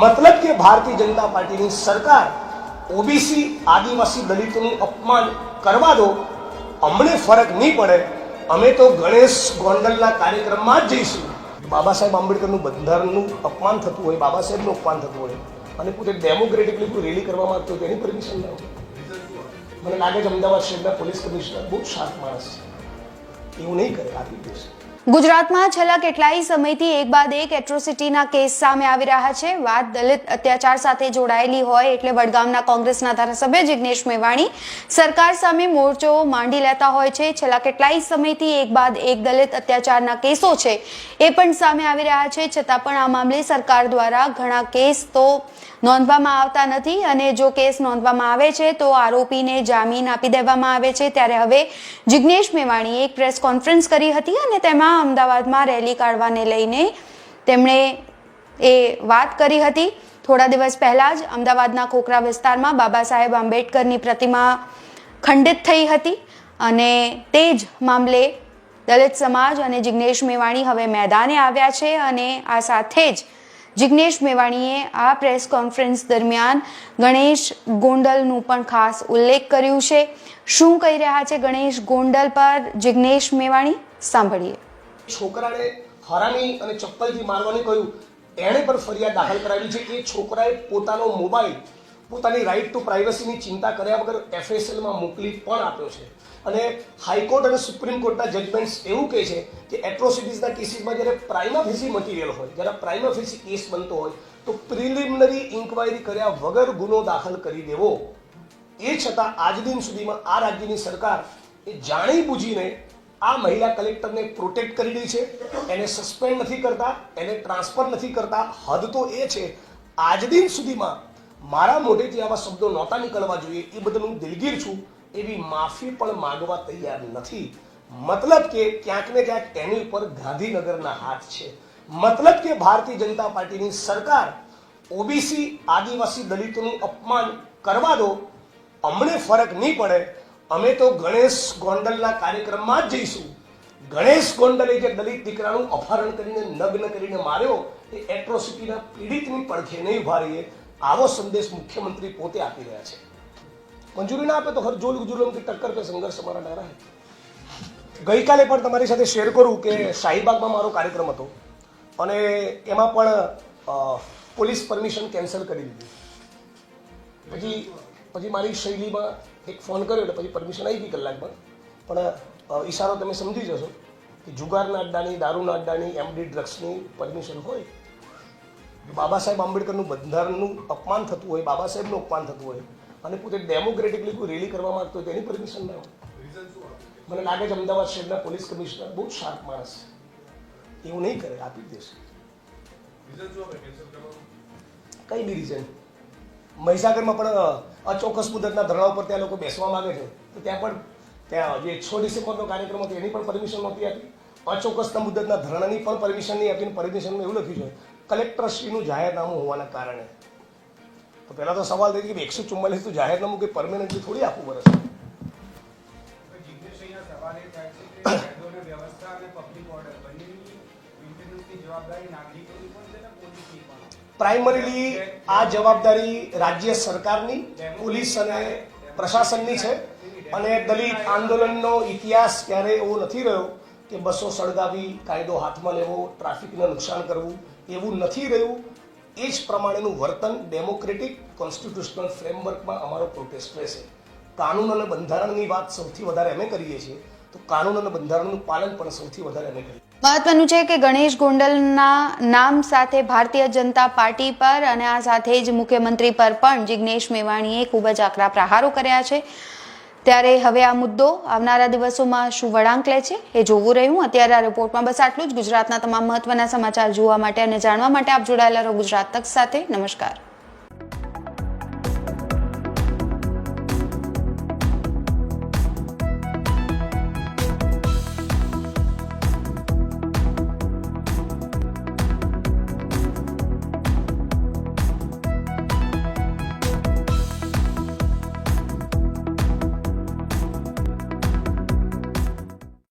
મતલબ કે ભારતીય જનતા પાર્ટીની સરકાર ઓબીસી, આદિવાસી દલિતોનું અપમાન કરવા દો, અમને ફરક નહીં પડે, અમે તો ગણેશ ગોંડલના કાર્યક્રમમાં જ જઈશું. બાબા સાહેબ આંબેડકરનું બંધારણનું અપમાન થતું હોય, બાબા સાહેબનું અપમાન થતું હોય, અને પોતે ડેમોક્રેટિકલી કોઈ રેલી કરવા માંગતો હોય તેની પરમિશન ના મને લાગે છે અમદાવાદ શહેરના પોલીસ કમિશનર બહુ શાંત માણસ છે. એવું નહીં કરે આપી દેશે ગુજરાતમાં છેલ્લા કેટલાય સમયથી એક બાદ એક એટ્રોસિટીના કેસ સામે આવી રહ્યા છે. વાત દલિત અત્યાચાર સાથે જોડાયેલી હોય એટલે વડગામના કોંગ્રેસના ધારાસભ્ય જિગ્નેશ મેવાણી સરકાર સામે મોરચો માંડી લેતા હોય છે. છેલ્લા કેટલાય સમયથી એક બાદ એક દલિત અત્યાચારના કેસો છે એ પણ સામે આવી રહ્યા છે. છતાં પણ આ મામલે સરકાર દ્વારા ઘણા કેસ તો નોંધવામાં આવતા નથી અને જો કેસ નોંધવામાં આવે છે તો આરોપીને જામીન આપી દેવામાં આવે છે. ત્યારે હવે જિગ્નેશ મેવાણીએ એક પ્રેસ કોન્ફરન્સ કરી હતી અને તેમાં અમદાવાદમાં રેલી કાઢવાને લઈને તેમણે એ વાત કરી હતી. થોડા દિવસ પહેલાં જ અમદાવાદના ખોખરા વિસ્તારમાં બાબા સાહેબ આંબેડકરની પ્રતિમા ખંડિત થઈ હતી અને તે જ મામલે દલિત સમાજ અને જિગ્નેશ મેવાણી હવે મેદાને આવ્યા છે અને આ સાથે જ જિગ્નેશ મેવાણીએ આ પ્રેસ કોન્ફરન્સ દરમિયાન ગણેશ ગોંડલનું પણ ખાસ ઉલ્લેખ કર્યું છે. શું કહી રહ્યા છે ગણેશ ગોંડલ પર? જિગ્નેશ મેવાણી, સાંભળીએ. છોકરાને હરામી અને ચપ્પલથી મારવાનું કહ્યું. એણે પણ ફરિયાદ દાખલ કરાવી છે એ છોકરાએ પોતાનો મોબાઈલ પોતાની રાઈટ ટુ પ્રાઇવસીની ચિંતા કર્યા વગર એફએસએલમાં મોકલી પણ આપ્યો છે. અને હાઈકોર્ટ અને સુપ્રીમ કોર્ટના જજમેન્ટ્સ એવું કહે છે કે એટ્રોસિટીઝના કેસીસમાં જ્યારે પ્રાઇમા ફેસી મટીરિયલ હોય, જ્યારે પ્રાઇમા ફેસી કેસ બનતો હોય, તો પ્રિલિમિનરી ઇન્ક્વાયરી કર્યા વગર ગુનો દાખલ કરી દેવો. એ છતાં આજ દિન સુધીમાં આ રાજ્યની સરકાર એ જાણી બુજીને આ મહિલા કલેક્ટરને પ્રોટેક્ટ કરી રહી છે. એને સસ્પેન્ડ નથી કરતા, એને ટ્રાન્સફર નથી કરતા. હદ તો એ છે, આજ દિન સુધીમાં મારા મોઢેથી આવા શબ્દો નહોતા નીકળવા જોઈએ, એ બદલ હું દિલગીર છું. એવી માફી પણ માંગવા તૈયાર નથી. મતલબ કે ક્યાંક ને ક્યાંક એની ઉપર ગાંધીનગરના હાથ છે. મતલબ કે ભારતીય જનતા પાર્ટીની સરકાર ઓબીસી આદિવાસી દલિતોનું અપમાન કરવા દો, અમને ફરક નહીં પડે. અમે તો ગણેશ ગોંડલના કાર્યક્રમમાં જ જઈશું. ગણેશ ગોંડલે જે દલિત દીકરાનું અપહરણ કરીને નગ્ન કરીને માર્યો, એ એટ્રોસિટીના પીડિતની પડખે નહીં ઊભા આવો સંદેશ મુખ્યમંત્રી પોતે આપી રહ્યા છે. મંજૂરી ના આપે તો હરજોલ ગુજુલમ કે ટક્કર કે સંઘર્ષ અમારા ડરા ગઈકાલે પણ તમારી સાથે શેર કરું કે શાહીબાગમાં મારો કાર્યક્રમ હતો અને એમાં પણ પોલીસ પરમિશન કેન્સલ કરી દીધી. પછી પછી મારી શૈલીમાં એક ફોન કર્યો એટલે પછી પરમિશન આવી ગઈ કલાકમાં. પણ ઇશારો ઈશારો તમે સમજી જશો કે જુગારના અડ્ડાની દારૂના અડ્ડાની એમડી ડ્રગ્સની પરમિશન હોય બાબા સાહેબ આંબેડકરનું બંધારણનું અપમાન થતું હોય બાબા સાહેબનું અપમાન થતું હોય અને પોતે ડેમોક્રેટિકલી કોઈ રેલી કરવા માંગતો હોય તેની પરમિશન ના હોય. મને લાગે છે અમદાવાદ શહેરના પોલીસ કમિશનર બહુ શાર્પ માણસ છે. એવું નહીં કરે આપી જ દેશે. કઈ બી રીઝન મહીસાગરમાં પણ અચોક્કસ મુદતના ધરણા ઉપર ત્યાં લોકો બેસવા માગે છે. તો ત્યાં પણ ત્યાં જે છ ડિસેમ્બરનો કાર્યક્રમ હતો એની પણ પરમિશન નહોતી આપી. અચોક્કસના મુદતના ધરણાની પણ પરમિશન નહીં આપીને પરમિશનમાં એવું લખ્યું છે. કલેક્ટરશ્રીનું જાહેરનામું હોવાના કારણે. તો પહેલા તો સવાલ થઈ કે એકસો ચુમ્માલીસ તો જાહેરનામું કંઈ પરમેનન્ટલી થોડી આપવું પડે છે વ્યવસ્થા અને પબ્લિક ઓર્ડર બંનેની પ્રાઇમરીલી આ જવાબદારી રાજ્ય સરકારની પોલીસ અને પ્રશાસનની છે. અને દલિત આંદોલનનો ઇતિહાસ ક્યારે એવો નથી રહ્યો કે બસો સળગાવી કાયદો હાથમાં લેવો ટ્રાફિકને નુકસાન કરવું એવું નથી રહ્યું. એ જ પ્રમાણેનું વર્તન ડેમોક્રેટિક કોન્સ્ટિટ્યુશનલ ફ્રેમવર્કમાં અમારો પ્રોટેસ્ટ રહેશે. કાનૂન અને બંધારણની વાત સૌથી વધારે અમે કરીએ છીએ. તો કાનૂન અને બંધારણનું પાલન પણ સૌથી વધારે અમે કર્યું મહત્વનું છે કે ગણેશ ગોંડલના નામ સાથે ભારતીય જનતા પાર્ટી પર અને આ સાથે જ મુખ્યમંત્રી પર પણ જિગ્નેશ મેવાણીએ ખૂબ જ આકરા પ્રહારો કર્યા છે. ત્યારે હવે આ મુદ્દો આવનારા દિવસોમાં શું વળાંક લે છે એ જોવું રહ્યું. અત્યારે આ રિપોર્ટમાં બસ આટલું જ. ગુજરાતના તમામ મહત્વના સમાચાર જોવા માટે અને જાણવા માટે આપ જોડાયેલા રહો ગુજરાત તક સાથે. નમસ્કાર.